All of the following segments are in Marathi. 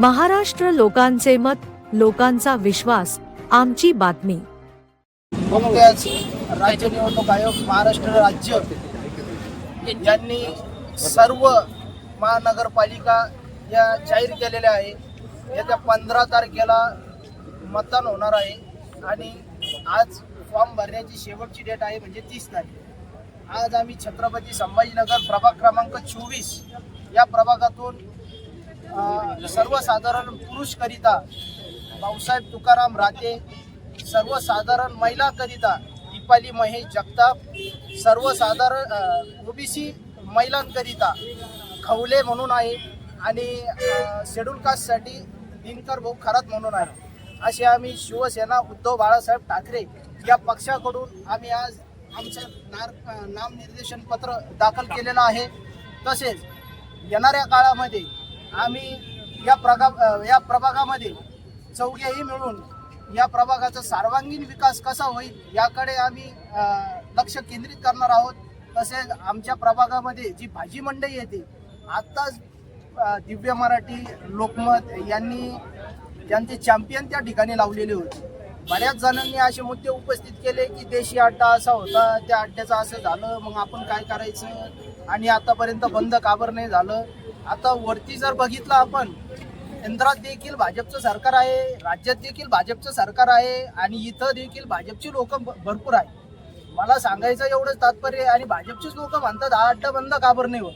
महाराष्ट्र लोकांचे मत लोकांचा विश्वास आमची बातमी. नुकत्याच राज्य निवडणूक आयोग महाराष्ट्र राज्य यांनी सर्व महानगरपालिका या जाहीर केलेल्या आहे. येत्या पंधरा तारखेला मतदान होणार आहे आणि आज फॉर्म भरण्याची शेवटची डेट आहे म्हणजे तीस तारीख. आज आम्ही छत्रपती संभाजीनगर प्रभाग क्रमांक चोवीस या प्रभागातून सर्वसाधारण पुरुषकरिता भाऊसाहेब तुकाराम राते सर्वसाधारण महिलाकरिता दीपाली महेश जगताप सर्वसाधारण ओबीसी महिलांकरिता खवले म्हणून आहे आणि शेड्यूल कास्टसाठी दिनकर भाऊ खरात म्हणून आहे. असे आम्ही शिवसेना उद्धव बाळासाहेब ठाकरे या पक्षाकडून आम्ही आज आमचं नार नामनिर्देशन पत्र दाखल केलेलं आहे. तसेच येणाऱ्या काळामध्ये आम्ही या प्रगा या प्रभागामध्ये चौघेही मिळून या प्रभागाचा सर्वांगीण विकास कसा होईल याकडे आम्ही लक्ष केंद्रित करणार आहोत. तसेच आमच्या प्रभागामध्ये जी भाजी मंडई येते आत्ताच दिव्य मराठी लोकमत यांनी त्यांचे चॅम्पियन त्या ठिकाणी लावलेले होते. बऱ्याच जणांनी असे मुद्दे उपस्थित केले की देशी अड्डा असा होता त्या अड्ड्याचं असं झालं मग आपण काय करायचं? आणि आतापर्यंत बंद काबर नाही झालं. आता वरती जर बघितलं आपण केंद्रात देखील भाजपचं सरकार आहे राज्यात देखील भाजपचं सरकार आहे आणि इथं देखील भाजपची लोक भरपूर आहे मला सांगायचं एवढंच तात्पर्य आहे आणि भाजपचीच लोक म्हणतात हा अड्डा बंद काबर नाही होत?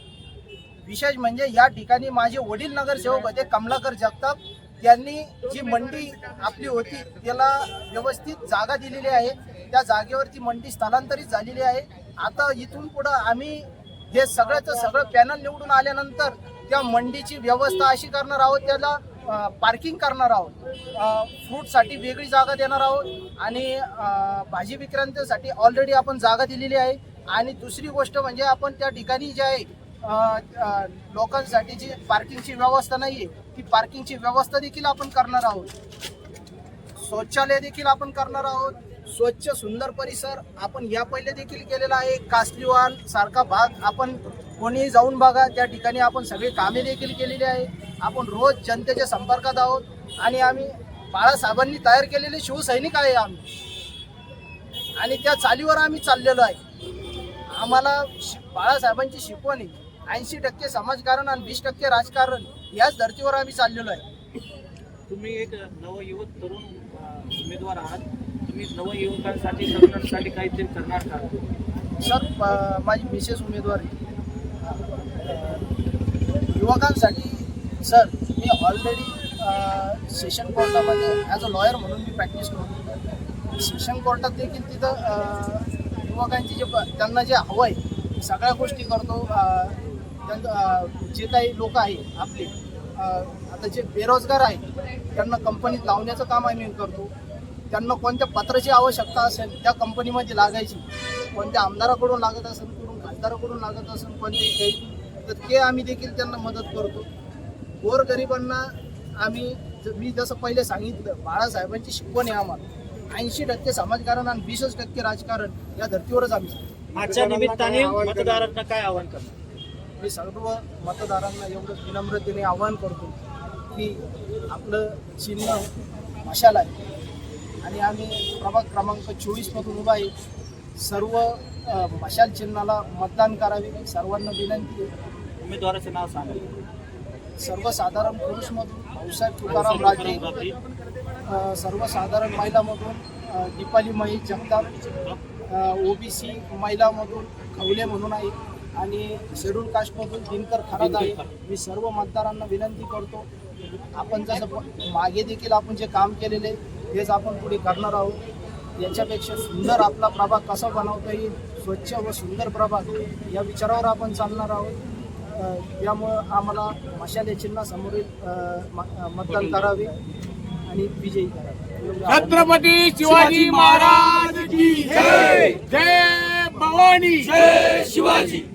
विशेष म्हणजे या ठिकाणी माझे वडील नगरसेवक होते कमलाकर जगताप. त्यांनी जी मंडी आपली होती त्याला व्यवस्थित जागा दिलेली आहे. त्या जागेवरती मंडी स्थलांतरित झालेली आहे. आता इथून पुढं आम्ही हे सगळ्याचं सगळं पॅनल निवडून आल्यानंतर त्या मंडीची व्यवस्था अशी करणार आहोत त्याला पार्किंग करणार आहोत. फ्रूटसाठी वेगळी जागा देणार आहोत आणि भाजी विक्रांतीसाठी ऑलरेडी आपण जागा दिलेली आहे. आणि दुसरी गोष्ट म्हणजे आपण त्या ठिकाणी जे आहे लोकांसाठी जी पार्किंगची व्यवस्था नाही आहे ती पार्किंगची व्यवस्था देखील आपण करणार आहोत. शौचालय देखील आपण करणार आहोत. स्वच्छ सुंदर परिसर आपण या पहिले देखील केलेला आहे. कासलीवाल सारखा भाग आपण कोणीही जाऊन बघा त्या ठिकाणी आपण सगळी कामे देखील केलेली आहे. आपण रोज जनतेच्या संपर्कात आहोत आणि आम्ही बाळासाहेबांनी तयार केलेले शिवसैनिक आहे आम्ही. आणि त्या चालीवर आम्ही चाललेलो आहे. आम्हाला शि- बाळासाहेबांची शिकवण आहे ऐंशी टक्के समाजकारण आणि वीस टक्के राजकारण याच धर्तीवर आम्ही चाललेलो आहे. तुम्ही एक नवयुवक तरुण उमेदवार आहात. तुम्ही नवयुवकांसाठी तरुणांसाठी काहीतरी करणार का? सर माझी मिसेस उमेदवार आहे. युवकांसाठी सर मी ऑलरेडी सेशन कोर्टामध्ये ॲज अ लॉयर म्हणून मी प्रॅक्टिस करतो सेशन कोर्टात देखील तिथं युवकांची जे प- त्यांना जे हवं आहे सगळ्या गोष्टी करतो. त्यांचं जे काही लोक आहे आपले आता जे बेरोजगार आहे त्यांना कंपनीत लावण्याचं काम आम्ही करतो. त्यांना कोणत्या पत्राची आवश्यकता असेल त्या कंपनीमध्ये लागायची. कोणत्या आमदाराकडून लागत असेल कुठून खासदाराकडून लागत असेल कोणते काही तर ते आम्ही देखील त्यांना मदत करतो. गोरगरिबांना आम्ही मी जसं पहिले सांगितलं बाळासाहेबांची शिकवण आहे आम्हाला. ऐंशी टक्के समाजकारण आणि वीसच टक्के राजकारण या धर्तीवरच आम्ही. आजच्या निमित्ताने मतदारांना काय आवाहन करणार? मी सर्व मतदारांना एवढं विनम्रतेने आवाहन करतो की आपलं चिन्ह मशाल आहे. आणि आम्ही प्रभाग क्रमांक चोवीसमधून उभा आहे. सर्व मशाल चिन्हाला मतदान करावे सर्वांना विनंती आहे. उमेदवाराचं नाव सांगा. सर्वसाधारण पुरुषमधून भाऊसाहेब तुकाराम राजे सर्वसाधारण महिलामधून दीपाली महेश जगताप ओबीसी महिलामधून खवले म्हणून आहे आणि शेड्यूल कास्टमधून दिनकर खरात आहे. मी सर्व मतदारांना विनंती करतो आपण जसं मागे देखील आपण जे काम केलेले तेच आपण पुढे करणार आहोत. याच्यापेक्षा सुंदर आपला प्रभाग कसा बनवता येईल स्वच्छ व सुंदर प्रभाग या विचारावर आपण चालणार आहोत. यामुळं आम्हाला मशाले म- अ, मतदान करावे आणि विजयी करावे. छत्रपती शिवाजी महाराज की जय. जय भवानी. जय शिवाजी.